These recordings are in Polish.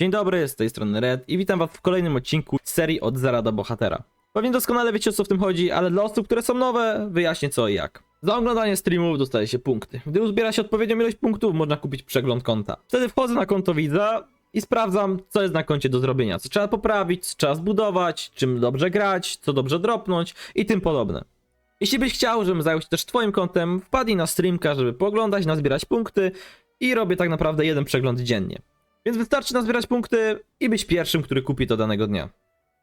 Dzień dobry, z tej strony Red i witam was w kolejnym odcinku serii Od Zera do Bohatera. Pewnie doskonale wiecie o co w tym chodzi, ale dla osób, które są nowe, wyjaśnię co i jak. Za oglądanie streamów dostaje się punkty. Gdy uzbiera się odpowiednią ilość punktów, można kupić przegląd konta. Wtedy wchodzę na konto widza i sprawdzam, co jest na koncie do zrobienia, co trzeba poprawić, co trzeba zbudować, czym dobrze grać, co dobrze dropnąć i tym podobne. Jeśli byś chciał, żebym zajął się też twoim kontem, wpadnij na streamka, żeby pooglądać, nazbierać punkty i robię tak naprawdę jeden przegląd dziennie. Więc wystarczy nazbierać punkty i być pierwszym, który kupi to danego dnia.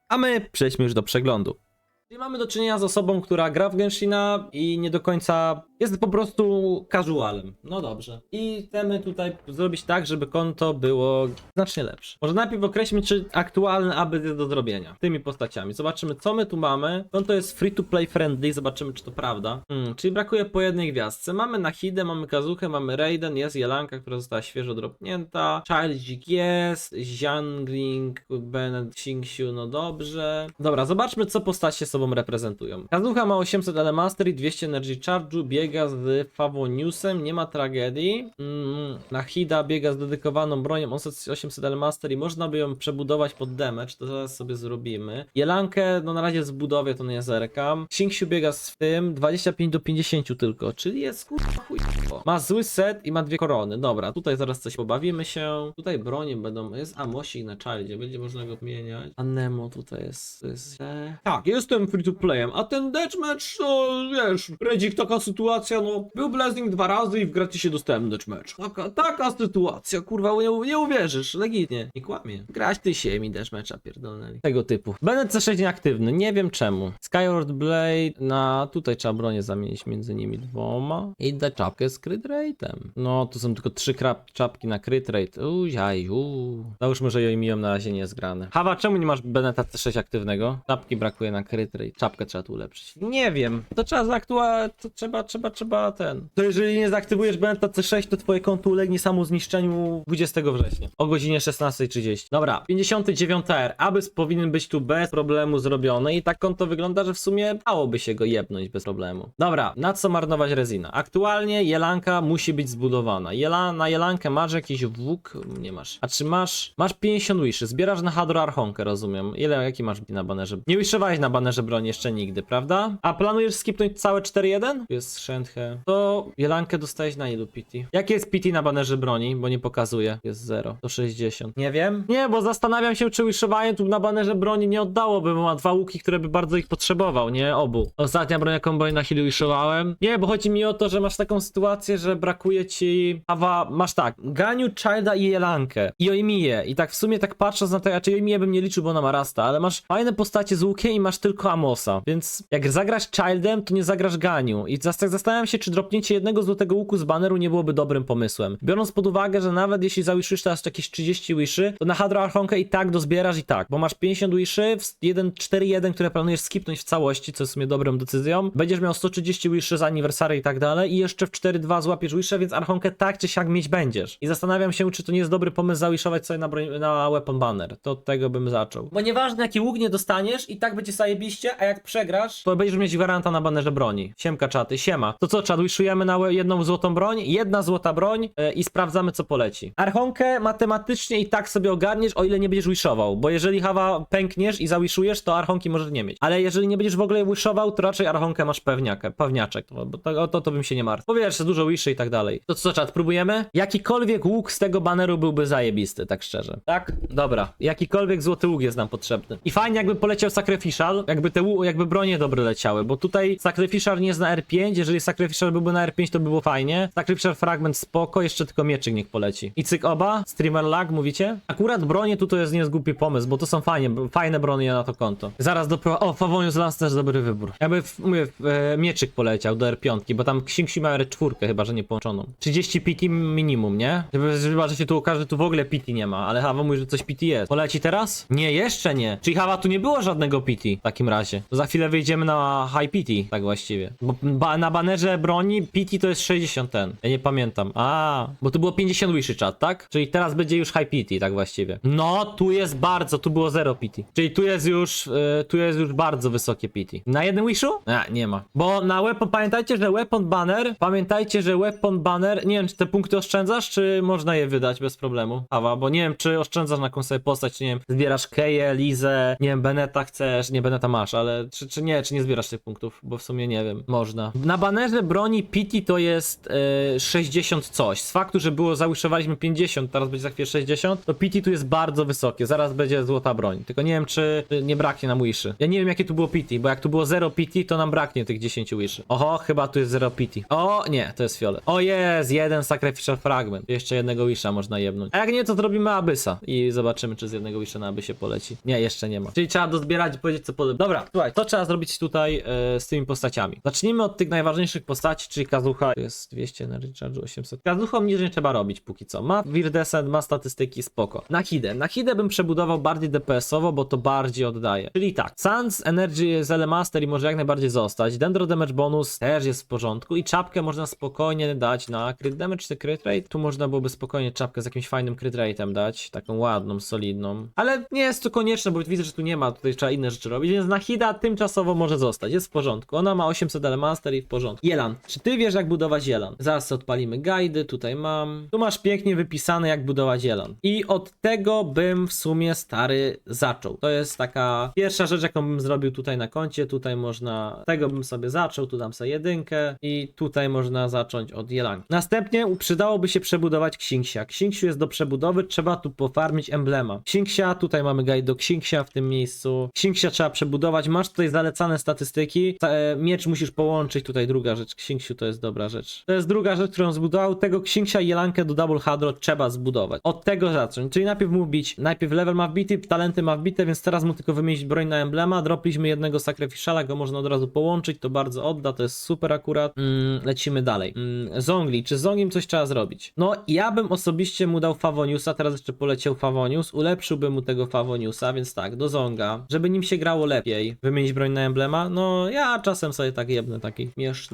A my przejdźmy już do przeglądu. Czyli mamy do czynienia z osobą, która gra w Genshina i nie do końca jest po prostu casualem. No dobrze. I chcemy tutaj zrobić tak, żeby konto było znacznie lepsze. Może najpierw określmy, czy aktualny update jest do zrobienia. Tymi postaciami. Zobaczymy, co my tu mamy. Konto jest free to play friendly, zobaczymy, czy to prawda. Hmm, czyli brakuje po jednej gwiazdce. Mamy Nahidę, mamy Kazuchę, mamy Raiden, jest Jelanka, która została świeżo dropnięta. Childzik jest, Xiangling, Bennett, Xingxiu, no dobrze. Dobra, zobaczmy, co postacie sobą reprezentują. Kazucha ma 800 ele mastery, 200 energy charge'u, biega z Favoniusem, nie ma tragedii. Mm, Nahida biega z dedykowaną bronią, 800 ele mastery, można by ją przebudować pod damage, to zaraz sobie zrobimy. Jelankę, no na razie zbudowię, to nie zerkam. Xingxiu biega z tym, 25 do 50 tylko, czyli jest kurwa chujowo. Ma zły set i ma dwie korony, dobra, tutaj zaraz coś pobawimy się. Tutaj bronie będą, jest Amosik na czardzie, będzie można go zmieniać. A Nemo tutaj jest, to jest. Tak, jestem free to playem, a ten deathmatch, no wiesz, Redzik, taka sytuacja, no, był Blazing dwa razy i w gratisie dostałem deathmatch. Taka, taka sytuacja, kurwa, nie, nie uwierzysz, legitnie, nie kłamie. Grać ty się mi deathmatcha pierdolnęli. Tego typu. Bennett C6 nieaktywny, nie wiem czemu. Skyward Blade, na tutaj trzeba bronię zamienić między nimi dwoma i dać czapkę z crit rate'em. No, tu są tylko trzy krap, czapki na crit rate. Ujaj, uuu. Załóżmy, że Joimium na razie nie jest grane. Hawa, czemu nie masz Beneta C6 aktywnego? Czapki brakuje na crit rate. Czapkę trzeba tu ulepszyć. Nie wiem. To trzeba zaaktualizować, to trzeba, trzeba, trzeba ten. To jeżeli nie zaaktywujesz Beneta C6, to twoje konto ulegnie samo zniszczeniu 20 września. O godzinie 16.30. Dobra, 59 R. Abys powinien być tu bez problemu zrobiony i tak konto wygląda, że w sumie dałoby się go jebnąć bez problemu. Dobra, na co marnować rezina? Aktualnie Jelanka musi być zbudowana. Jela, na Jelankę masz jakiś włók? Nie masz. A czy masz? Masz 50 wiszy. Zbierasz na Hadro Archonkę, rozumiem. Ile, jaki masz na banerze? Nie wishowałeś na banerze broni jeszcze nigdy, prawda? A planujesz skipnąć całe 4-1? Tu Jest Shenthe. To Jelankę dostałeś na ilu PT? Jakie jest PT na banerze broni? Bo nie pokazuje. Jest 0. To 60. Nie wiem. Nie, bo zastanawiam się, czy wishowanie tu na banerze broni nie oddałoby, bo ma dwa łuki, które by bardzo ich potrzebował, nie? Obu. Ostatnia broń, jaką broń na healu wishowałem. Nie, bo chodzi mi o to, że masz taką sytuację, że brakuje ci... Awa, masz tak, Ganiu, Childa i Jelankę. I Oimiję. I tak w sumie tak patrząc na to, ja czy Oimiję bym nie liczył, bo ona ma Rasta, ale masz fajne postacie z łukiem i masz tylko Amosa. Więc jak zagrasz Childem, to nie zagrasz Ganiu. I tak zastanawiam się, czy dropnięcie jednego złotego łuku z baneru nie byłoby dobrym pomysłem. Biorąc pod uwagę, że nawet jeśli zawiszysz teraz jakieś 30 wiszy, to na Hadro Archonkę i tak dozbierasz i tak, bo masz 50 wiszy, w 1-4-1, które planujesz skipnąć w całości, co jest w sumie dobrą decyzją. Będziesz miał 130 wiszy z aniversary i tak dalej i jeszcze w 4-2 złapiesz wisze, więc Archonkę tak czy siak mieć będziesz. I zastanawiam się, czy to nie jest dobry pomysł zawiszować sobie na, broń, na weapon banner. To od tego bym zaczął. Bo nieważne jaki łuk nie dostaniesz i tak będzie zajebiście, a jak przegrasz, to będziesz mieć gwaranta na banerze broni. Siemka czaty, siema. To co, czat, wishujemy na jedną złotą broń, jedna złota broń e, i sprawdzamy co poleci. Archonkę matematycznie i tak sobie ogarniesz, o ile nie będziesz wishował, bo jeżeli hawa pękniesz i zawishujesz, to archonki możesz nie mieć. Ale jeżeli nie będziesz w ogóle wishował, to raczej archonkę masz pewniakę, pewniaczek, to, bo to, to, to bym się nie martwił. Bo wiesz, dużo wiszy i tak dalej. To co, czat, próbujemy? Jakikolwiek łuk z tego baneru byłby zajebisty, tak szczerze. Tak? Dobra. Jakikolwiek złoty łuk jest nam potrzebny. I fajnie jakby poleciał Sacrificial, jakby te jakby bronie dobre leciały, bo tutaj Sacrificial nie jest na R5, jeżeli Sacrificial byłby na R5, to by było fajnie. Sacrificial fragment spoko, jeszcze tylko mieczyk niech poleci. I cyk oba, streamer lag, mówicie? Akurat bronie tu to jest niezgłupi pomysł, bo to są fajnie, fajne bronie na to konto. Zaraz do O, Favonius Lance też dobry wybór. Jakby, w, mówię, e, mieczyk poleciał do R5, bo tam Xingxi ma R4, chyba, że nie połączoną. 30 PT minimum, nie? Chyba, że się tu okaże, że tu w ogóle PT nie ma, ale Hawa mówi, że coś PT jest. Poleci teraz? Nie, jeszcze nie. Czyli Hawa tu nie było żadnego PT w takim razie. To za chwilę wyjdziemy na high PT, tak właściwie. Bo ba na banerze banerze broni PT to jest 60 ten. Ja nie pamiętam. A, bo tu było 50 wishy chat, tak? Czyli teraz będzie już high PT, tak właściwie. No, tu jest bardzo, tu było 0 PT. Czyli tu jest już, y, tu jest już bardzo wysokie PT. Na jednym wishu? A, nie ma. Bo na weapon, pamiętajcie, że weapon banner, pamiętajcie, że weapon banner, nie wiem, czy te punkty oszczędzasz, czy można je wydać bez problemu? Awa, bo nie wiem, czy oszczędzasz na jakąś sobie postać, nie wiem, zbierasz Keję, Lizę, nie wiem, Beneta chcesz, nie, Beneta masz, ale czy, czy nie, czy nie zbierasz tych punktów, bo w sumie nie wiem, można. Na banerze broni PT to jest e, 60 coś, z faktu, że było, załyszowaliśmy 50, teraz będzie za chwilę 60, to PT tu jest bardzo wysokie, zaraz będzie złota broń, tylko nie wiem, czy nie braknie nam wiszy. Ja nie wiem, jakie tu było PT, bo jak tu było 0 PT, to nam braknie tych 10 wiszy. Oho, chyba tu jest 0 PT. O, nie, to jest fiolet. O jest, jeden sacrificial fragment. Jeszcze jednego wisha można jebnąć. A jak nie, to zrobimy abysa i zobaczymy, czy z jednego wisha na abysie poleci. Nie, jeszcze nie ma. Czyli trzeba dozbierać i powiedzieć, co podoba. Dobra, słuchaj, to trzeba zrobić tutaj e, z tymi postaciami. Zacznijmy od tych najważniejszych postaci, czyli Kazucha. Jest 200 energy charge, 800. Kazuchą nic nie trzeba robić póki co. Ma Virdescent, ma statystyki, spoko. Na Hidę. Na Hidę bym przebudował bardziej DPS-owo, bo to bardziej oddaje. Czyli tak, Sans Energy z Elemaster i może jak najbardziej zostać. Dendro Damage bonus też jest w porządku i czapkę można spokojnie dać na crit damage czy crit rate. Tu można byłoby spokojnie czapkę z jakimś fajnym crit rate'em dać, taką ładną, solidną. Ale nie jest to konieczne, bo widzę, że tu nie ma, tutaj trzeba inne rzeczy robić, więc na Hida tymczasowo może zostać, jest w porządku. Ona ma 800 Elemaster i w porządku. Jelan, czy ty wiesz jak budować Jelan? Zaraz odpalimy guidy, tutaj mam. Tu masz pięknie wypisane jak budować Jelan. I od tego bym w sumie stary zaczął. To jest taka pierwsza rzecz, jaką bym zrobił tutaj na koncie. Tutaj można, tego bym sobie zaczął, tu dam sobie jedynkę i tutaj można zacząć od Jelanki. Następnie przydałoby się przebudować Księgsia. Księgsiu jest do przebudowy, trzeba tu pofarmić emblema. Księgsia, tutaj mamy guide do Księgsia w tym miejscu. Księgsia trzeba przebudować, masz tutaj zalecane statystyki. Ta- e, Miecz musisz połączyć, tutaj druga rzecz. Księgsiu to jest dobra rzecz. To jest druga rzecz, którą zbudował. Tego Księgsia i Jelankę do Double Hadro trzeba zbudować. Od tego zacząć, czyli najpierw mu bić, najpierw level ma wbity, talenty ma wbite, więc teraz mu tylko wymienić broń na emblema. Dropliśmy jednego sacrificiala, go można od razu połączyć, to bardzo odda, to jest super akurat. Mm, lecimy dalej. Mm, Zongli, czy z coś trzeba zrobić? No, ja bym osobiście mu dał Favoniusa, teraz jeszcze poleciał Favonius, ulepszyłbym mu tego Favoniusa, więc tak, do Zonga, żeby nim się grało lepiej, wymienić broń na emblema, no ja czasem sobie tak jebnę, taki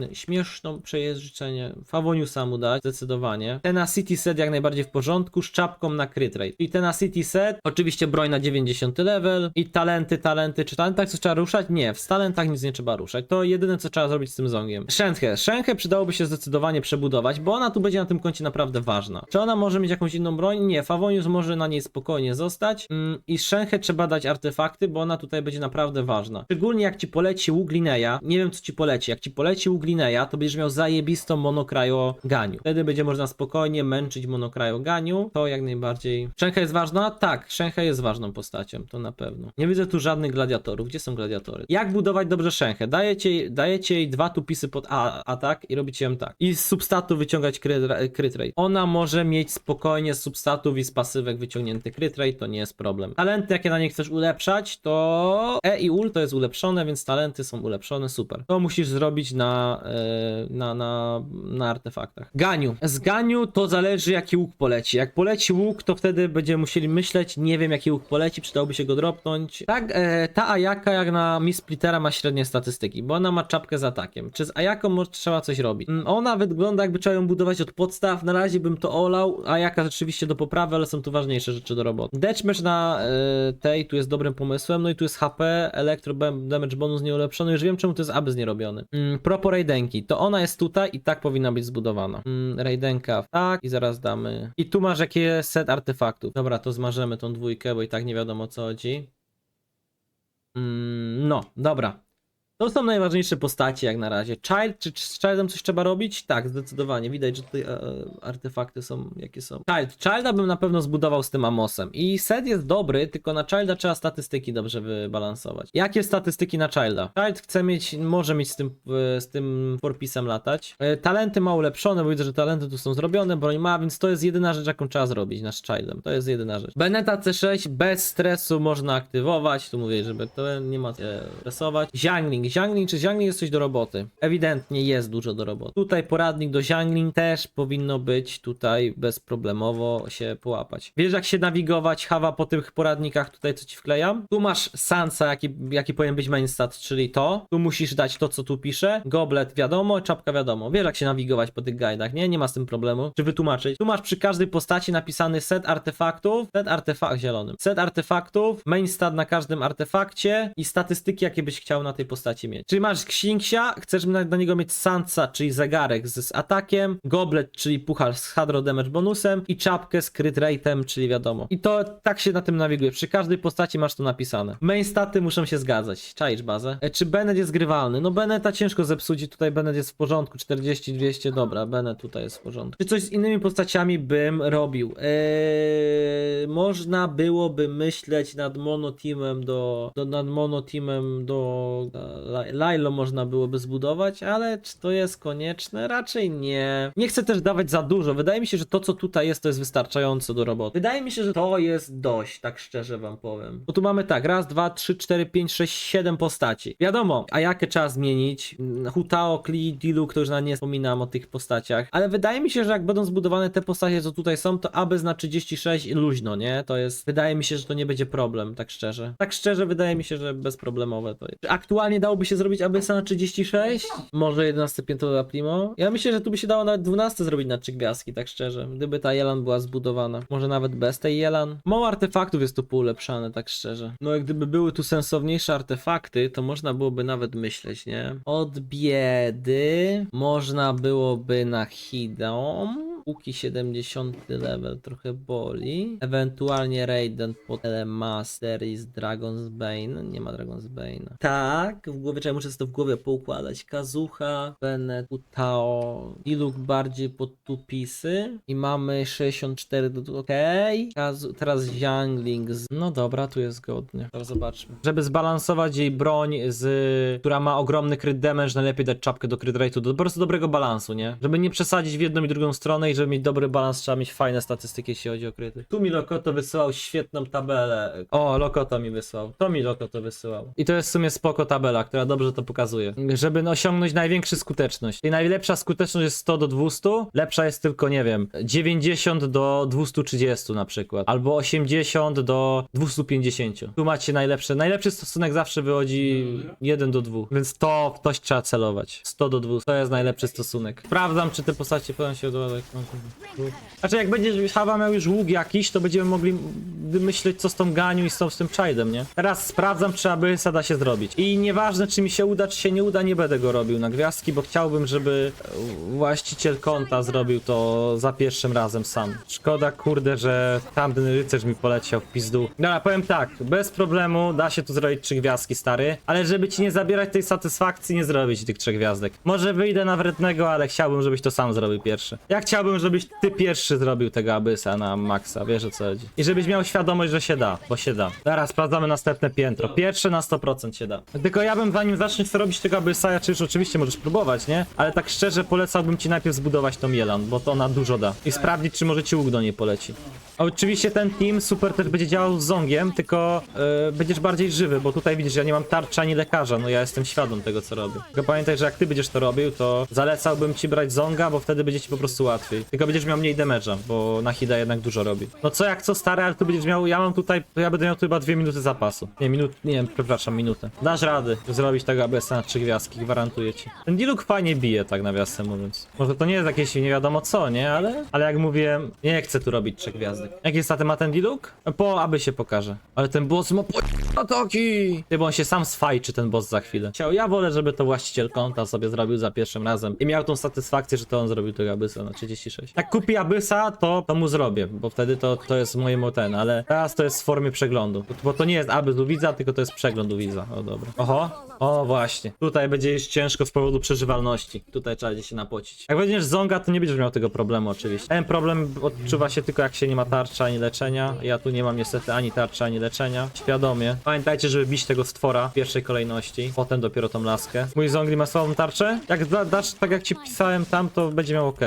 śmieszny, śmieszną przejeżdżenie, Favoniusa mu dać, zdecydowanie. Tenacity set jak najbardziej w porządku, z czapką na crit rate. I Tenacity set, oczywiście broń na 90 level i talenty, talenty, czy talentach co trzeba ruszać? Nie, w talentach nic nie trzeba ruszać, to jedyne co trzeba zrobić z tym Zongiem. Shenhe, Shenhe przydałoby się zdecydowanie przebudować, bo ona tu będzie na tym koncie naprawdę ważna. Czy ona może mieć jakąś inną broń? Nie, Favonius może na niej spokojnie zostać mm, i Shenhe trzeba dać artefakty, bo ona tutaj będzie naprawdę ważna. Szczególnie jak ci poleci łuk Lineya, nie wiem co ci poleci, jak ci poleci łuk To będziesz miał zajebistą monokrajo ganiu. Wtedy będzie można spokojnie męczyć monokrajo ganiu, to jak najbardziej. Shenhe jest ważna? Tak, Shenhe jest ważną postacią, to na pewno. Nie widzę tu żadnych gladiatorów, gdzie są gladiatory? Jak budować dobrze Shenhe? Dajecie, dajecie jej dwa tupisy pod a atak i robicie ją tak. I z substatu wyciągać crit, crit rate. Ona może mieć spokojnie z substatów i z pasywek wyciągnięty crit rate, to nie jest problem. Talenty, jakie na nie chcesz ulepszać, to E i ul to jest ulepszone, więc talenty są ulepszone, super. To musisz zrobić na, e, na, na, na artefaktach. Ganiu. Z Ganiu to zależy jaki łuk poleci. Jak poleci łuk, to wtedy będziemy musieli myśleć, nie wiem jaki łuk poleci, przydałoby się go dropnąć. Tak, e, ta Ayaka jak na Miss Splittera ma średnie statystyki, bo ona ma czapkę z atakiem. Czy z Ayaką może trzeba coś robić? Mm, Ona wygląda jakby trzeba ją budować od podstaw, na razie bym to olał, Ayaka rzeczywiście do poprawy, ale są tu ważniejsze rzeczy do roboty. Deathmatch na e, tej tu jest dobrym pomysłem, no i tu jest HP, Electro Damage Bonus nieulepszony, już wiem czemu to jest Abys nierobiony. Mm, Propo To ona jest tutaj i tak powinna być zbudowana. Mm, tak i zaraz damy. I tu masz jakie set artefaktów. Dobra, to zmarzemy tą dwójkę, bo i tak nie wiadomo o co chodzi. Mm, no, dobra. To są najważniejsze postacie jak na razie. Child, czy, z Childem coś trzeba robić? Tak, zdecydowanie. Widać, że tutaj e, artefakty są jakie są. Child. Childa bym na pewno zbudował z tym Amosem. I set jest dobry, tylko na Childa trzeba statystyki dobrze wybalansować. Jakie statystyki na Childa? Child chce mieć, może mieć z tym, e, z tym forpisem latać. E, Talenty ma ulepszone, bo widzę, że talenty tu są zrobione, broń ma, więc to jest jedyna rzecz, jaką trzeba zrobić nasz Childem. To jest jedyna rzecz. Beneta C6 bez stresu można aktywować. Tu mówię, żeby to nie ma e, stresować. Jiangling. Jiangling, czy Jiangling jest coś do roboty? Ewidentnie jest dużo do roboty. Tutaj poradnik do Jiangling też powinno być tutaj bezproblemowo się połapać. Wiesz jak się nawigować Hawa po tych poradnikach tutaj co ci wklejam? Tu masz Sansa, jaki, jaki powinien być main stat, czyli to. Tu musisz dać to co tu pisze. Goblet wiadomo, czapka wiadomo. Wiesz jak się nawigować po tych guidach, nie? Nie ma z tym problemu. Czy wytłumaczyć? Tu masz przy każdej postaci napisany set artefaktów, set artefakt zielonym. Set artefaktów, main stat na każdym artefakcie i statystyki jakie byś chciał na tej postaci mieć. Czyli masz Księcia, chcesz na, niego mieć Sansa, czyli zegarek z, z atakiem, goblet, czyli puchar z Hadro damage bonusem i czapkę z crit rate'em, czyli wiadomo. I to tak się na tym nawiguje. Przy każdej postaci masz to napisane. Main staty muszą się zgadzać. Czaisz bazę. E, czy Bennett jest grywalny? No Bennetta ciężko zepsuć tutaj Bennett jest w porządku. 40, 200, dobra, Bennett tutaj jest w porządku. Czy coś z innymi postaciami bym robił? Eee, można byłoby myśleć nad monoteamem do, do nad monoteamem do e, Lilo można byłoby zbudować, ale czy to jest konieczne? Raczej nie. Nie chcę też dawać za dużo. Wydaje mi się, że to co tutaj jest, to jest wystarczające do roboty. Wydaje mi się, że to jest dość, tak szczerze wam powiem. Bo tu mamy tak, raz, dwa, trzy, cztery, pięć, sześć, siedem postaci. Wiadomo, a jakie trzeba zmienić? Mm, Hutao, Kli, Diluc, to już na nie wspominam o tych postaciach. Ale wydaje mi się, że jak będą zbudowane te postacie, co tutaj są, to aby na 36 i luźno, nie? To jest, wydaje mi się, że to nie będzie problem, tak szczerze. Tak szczerze, wydaje mi się, że bezproblemowe to jest. Aktualnie dałoby się zrobić Abyssa na 36? Może 11 piętro dla Primo? Ja myślę, że tu by się dało nawet 12 zrobić na 3 gwiazdki, tak szczerze. Gdyby ta Jelan była zbudowana. Może nawet bez tej Jelan. Mało artefaktów jest tu poulepszane, tak szczerze. No jak gdyby były tu sensowniejsze artefakty, to można byłoby nawet myśleć, nie? Od biedy można byłoby na Hidom. Póki 70 level trochę boli. Ewentualnie Raiden pod Master i z Dragon's Bane. Nie ma Dragon's Bane. Tak, w głowie czekaj, muszę to w głowie poukładać. Kazucha, Bennett, Utao, Diluc bardziej pod tupisy. I mamy 64 do. Okej. Kazu... Teraz Jiangling. Z... No dobra, tu jest zgodnie. Teraz zobaczmy. Żeby zbalansować jej broń, z... która ma ogromny crit damage, najlepiej dać czapkę do crit rate'u. Do po prostu dobrego balansu, nie? Żeby nie przesadzić w jedną i drugą stronę i żeby mieć dobry balans, trzeba mieć fajne statystyki, jeśli chodzi o kryty. Tu mi Lokoto wysyłał świetną tabelę. O, Lokoto mi wysłał. To mi Lokoto wysyłał. I to jest w sumie spoko tabela, która dobrze to pokazuje. Żeby osiągnąć największą skuteczność. I najlepsza skuteczność jest 100 do 200, lepsza jest tylko, nie wiem, 90 do 230 na przykład. Albo 80 do 250. Tu macie najlepsze. Najlepszy stosunek zawsze wychodzi 1 do 2. Więc to w coś trzeba celować. 100 do 200. To jest najlepszy stosunek. Sprawdzam, czy te postacie podają się do... Znaczy, jak będzie Hawa miał już łuk jakiś, to będziemy mogli wymyśleć, co z tą Ganiu i tą, z tym Childem, nie? Teraz sprawdzam, czy aby da się zrobić. I nieważne, czy mi się uda, czy się nie uda, nie będę go robił na gwiazdki, bo chciałbym, żeby właściciel konta zrobił to za pierwszym razem sam. Szkoda, kurde, że tamten rycerz mi poleciał w pizdu. Dobra, powiem tak, bez problemu da się tu zrobić trzy gwiazdki, stary, ale żeby ci nie zabierać tej satysfakcji, nie zrobić tych trzech gwiazdek. Może wyjdę na wrednego, ale chciałbym, żebyś to sam zrobił pierwszy. Ja chciałbym, żebyś ty pierwszy zrobił tego Abyssa na maksa, wiesz o co chodzi. I żebyś miał świadomość, że się da, bo się da. Teraz sprawdzamy następne piętro. Pierwsze na 100% się da. Tylko ja bym zanim zaczniesz robić tego Abyssa, ja czy już oczywiście możesz próbować, nie? Ale tak szczerze polecałbym ci najpierw zbudować tą Jelan, bo to ona dużo da. I sprawdzić, czy może ci łuk do niej poleci. Oczywiście ten team super też będzie działał z Zongiem, tylko yy, będziesz bardziej żywy, bo tutaj widzisz, ja nie mam tarczy ani lekarza, no ja jestem świadom tego, co robię. Tylko pamiętaj, że jak ty będziesz to robił, to zalecałbym ci brać Zonga, bo wtedy będzie ci po prostu łatwiej. Tylko będziesz miał mniej damage'a, bo na Hida jednak dużo robi. No co jak co stary, ale tu będziesz miał, ja mam tutaj, ja będę miał tu chyba dwie minuty zapasu. Nie, minut, nie wiem, przepraszam, minutę. Dasz rady zrobić tego ABS na trzy gwiazdki, gwarantuję ci. Ten Diluc fajnie bije, tak nawiasem mówiąc. Może to nie jest jakieś nie wiadomo co, nie? Ale, ale jak mówię, nie chcę tu robić trzech gwiazdek. Jakie staty ma ten Diluc? Po aby się pokaże. Ale ten boss ma po... Ty, bo on się sam sfajczy, ten boss za chwilę. Chciał, ja wolę, żeby to właściciel konta sobie zrobił za pierwszym razem i miał tą satysfakcję, że to on zrobił tego Abyssa na 36. Jak kupi Abyssa, to, to mu zrobię, bo wtedy to, to jest moje ten, ale teraz to jest w formie przeglądu. Bo, to nie jest Abyss u widza, tylko to jest przegląd u widza. O dobra. Oho, o właśnie. Tutaj będzie już ciężko z powodu przeżywalności. Tutaj trzeba gdzieś się napocić. Jak będziesz zonga, to nie będziesz miał tego problemu oczywiście. Ten problem odczuwa się tylko jak się nie ma tarczy ani leczenia. Ja tu nie mam niestety ani tarczy, ani leczenia. Świadomie. Pamiętajcie, żeby bić tego stwora w pierwszej kolejności, potem dopiero tą laskę. Mój Zongli ma słabą tarczę? Jak da, dasz tak jak ci pisałem tam, to będzie miał ok.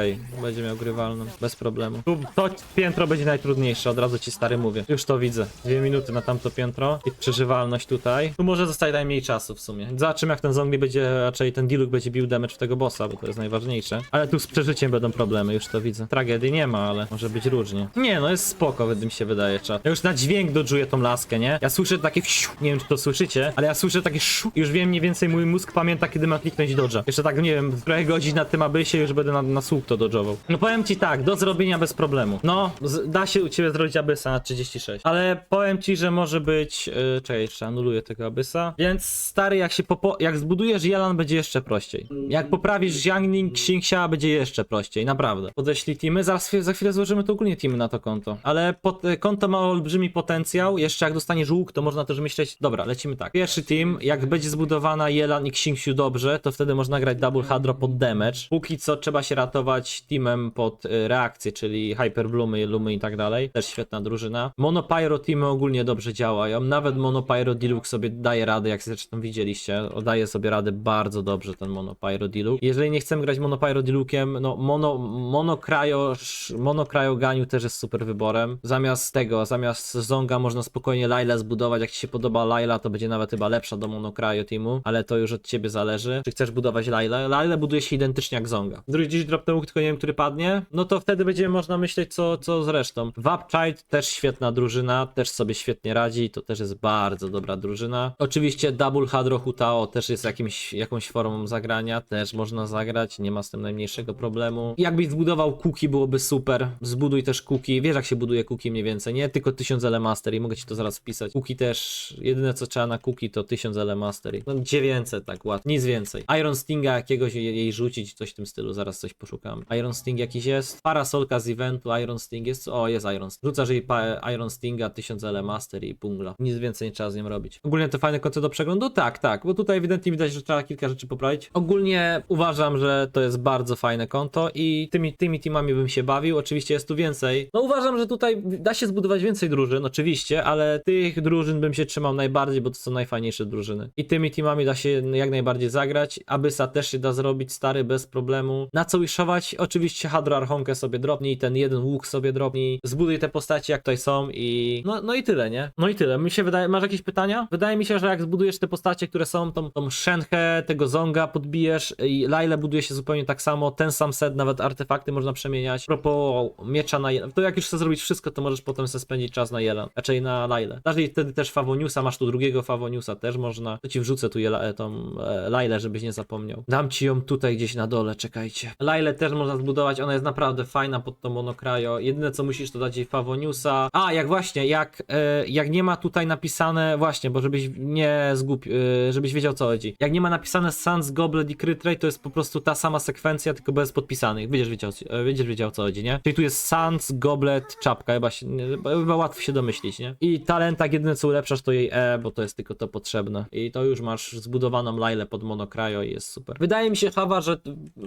Będzie miał grywalną, bez problemu. Tu to piętro będzie najtrudniejsze, od razu ci stary mówię. Już to widzę. Dwie minuty na tamto piętro i przeżywalność tutaj. Tu może zostaje najmniej czasu w sumie. Zobaczymy jak ten Zongli będzie, raczej ten Diluc będzie bił damage w tego bossa, bo to jest najważniejsze. Ale tu z przeżyciem będą problemy, już to widzę. Tragedii nie ma, ale może być różnie. Nie, no jest spoko, mi się wydaje czat. Ja już na dźwięk dodżuję tą laskę, nie? Ja słyszę takie wsiu, nie wiem czy to słyszycie, ale ja słyszę takie szu. Już wiem mniej więcej mój mózg pamięta kiedy ma kliknąć dodża. Jeszcze tak, nie wiem, trochę godzin na tym abysie już będę na, na słuch to dodżował. No powiem ci tak, do zrobienia bez problemu. No, z, da się u ciebie zrobić abysa na 36. Ale powiem ci, że może być... Yy, czekaj, jeszcze anuluję tego abysa. Więc stary, jak się popo... jak zbudujesz Jalan będzie jeszcze prościej. Jak poprawisz Jiangling, Xingxia będzie jeszcze prościej, naprawdę. Podeślij teamy, zaraz za chwilę złożymy to ogólnie teamy na to konto. Ale pot, konto ma olbrzymi potencjał, jeszcze jak dostaniesz łuk, to można też myśleć, dobra, lecimy tak. Pierwszy team, jak będzie zbudowana Jelan i Xingxiu dobrze, to wtedy można grać double hadro pod damage. Póki co trzeba się ratować teamem pod y, reakcję, czyli Hyperbloomy, Lumy i tak dalej. Też świetna drużyna. Monopyro teamy ogólnie dobrze działają, nawet Monopyro Deluxe sobie daje radę, jak zresztą widzieliście, daje sobie radę bardzo dobrze ten Monopyro Deluxe. Jeżeli nie chcemy grać Monopyro Deluxe'iem, no mono, Monocryo, Monocryo Ganiu też jest super wyborem. Zamiast tego, zamiast Zonga można spokojnie Laila zbudować, jak ci się podoba Laila, to będzie nawet chyba lepsza do Monocryo teamu, ale to już od ciebie zależy. Czy chcesz budować Laila? Laila buduje się identycznie jak Zonga. Drugi dziś dropnę łuk, tylko nie wiem, który padnie, no to wtedy będzie można myśleć co, co z resztą. Vapchild też świetna drużyna, też sobie świetnie radzi, to też jest bardzo dobra drużyna. Oczywiście Double Hadro Hutao też jest jakimś, jakąś formą zagrania, też można zagrać, nie ma z tym najmniejszego problemu. Jakbyś zbudował cookie byłoby super, zbuduj też cookie, wiesz jak się buduje cookie mniej więcej, nie? Tylko 1000 L i mogę ci to zaraz wpisać. Cookie też, jedyne co trzeba na cookie to 1000 L Master. No 900 tak łatwo, nic więcej. Iron Stinga jakiegoś jej rzucić, coś w tym stylu, zaraz coś poszukam. Iron Sting jakiś jest, parasolka z eventu, Iron Sting jest, o jest Iron Sting. Rzucasz jej Iron Stinga, 1000 L Master i pungla. Nic więcej nie trzeba z nią robić. Ogólnie to fajne koncept do przeglądu? Tak, tak, bo tutaj ewidentnie widać, że trzeba kilka rzeczy poprawić. Ogólnie uważam, że to jest bardzo fajne konto i tymi, tymi teamami bym się bawił. Oczywiście jest tu więcej. No uważam, że tutaj da się zbudować więcej drużyn, oczywiście, ale tych drużyn bym się trzymał najbardziej, bo to są najfajniejsze drużyny. I tymi teamami da się jak najbardziej zagrać. Abysa też się da zrobić, stary, bez problemu. Na co wishować? Oczywiście Hadro Archonkę sobie dropnij, ten jeden łuk sobie dropnij, zbuduj te postacie jak tutaj są i... No, no i tyle, nie? No i tyle. Mi się wydaje... Masz jakieś pytania? Wydaje mi się, że jak zbudujesz te postacie, które są, tą, tą Shenhe, tego Zonga podbijesz i Laila buduje się zupełnie tak samo, ten sam set, nawet artefakty można przemieniać. Propos miecza na Jelan, to jak już chcesz zrobić wszystko, to możesz potem sobie spędzić czas na Jelan, raczej na Lailę. Dasz wtedy też Favoniusa, masz tu drugiego Favoniusa też można. To ci wrzucę tu Jela, e, tą e, żebyś nie zapomniał. Dam ci ją tutaj gdzieś na dole, czekajcie. Lailę też można zbudować, ona jest naprawdę fajna pod tą monokrajo. Jedyne co musisz to dać jej Favoniusa. A, jak właśnie, jak, e, jak nie ma tutaj napisane, właśnie, bo żebyś nie zgubił, e, żebyś wiedział co chodzi. Jak nie ma napisane Sans, Goblet i Crit Rate, to jest po prostu ta sama sekwencja, tylko bez podpisanych. Będziesz wiedział, e, będziesz wiedział co chodzi, nie? Czyli tu jest Sans, Goblet, czapka, chyba, się, nie, chyba łatwo się domyślić, nie? I talentach jedyne co ulepszasz to jej E, bo to jest tylko to potrzebne. I to już masz zbudowaną Lailę pod monokrajo i jest super. Wydaje mi się, Hawa, że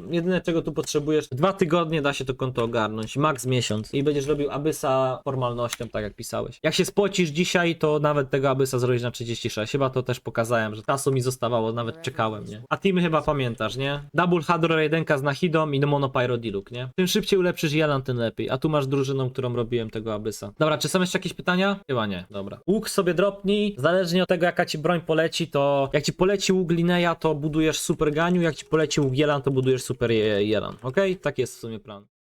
jedyne czego tu potrzebujesz, dwa tygodnie da się to konto ogarnąć, max miesiąc i będziesz robił Abysa formalnością, tak jak pisałeś. Jak się spocisz dzisiaj, to nawet tego Abysa zrobić na 36. Chyba to też pokazałem, że czasu mi zostawało, nawet czekałem, nie? A teamy chyba pamiętasz, nie? Double Hadro 1 z Nahidą i Monopyro Diluc, nie? Tym szybciej ulepszysz Jelan, tym lepiej. A tu masz drużyną, którą robiłem tego Abysa. Dobra, czy są jeszcze jakieś pytania? Chyba nie, dobra. Łuk sobie dropnij, zależnie od tego jaka ci broń poleci, to jak ci poleci łuk Lineya, to budujesz super ganiu, jak ci poleci łuk Jelan, to budujesz super je- Jelan, okej? Tak jest w sumie Obronił.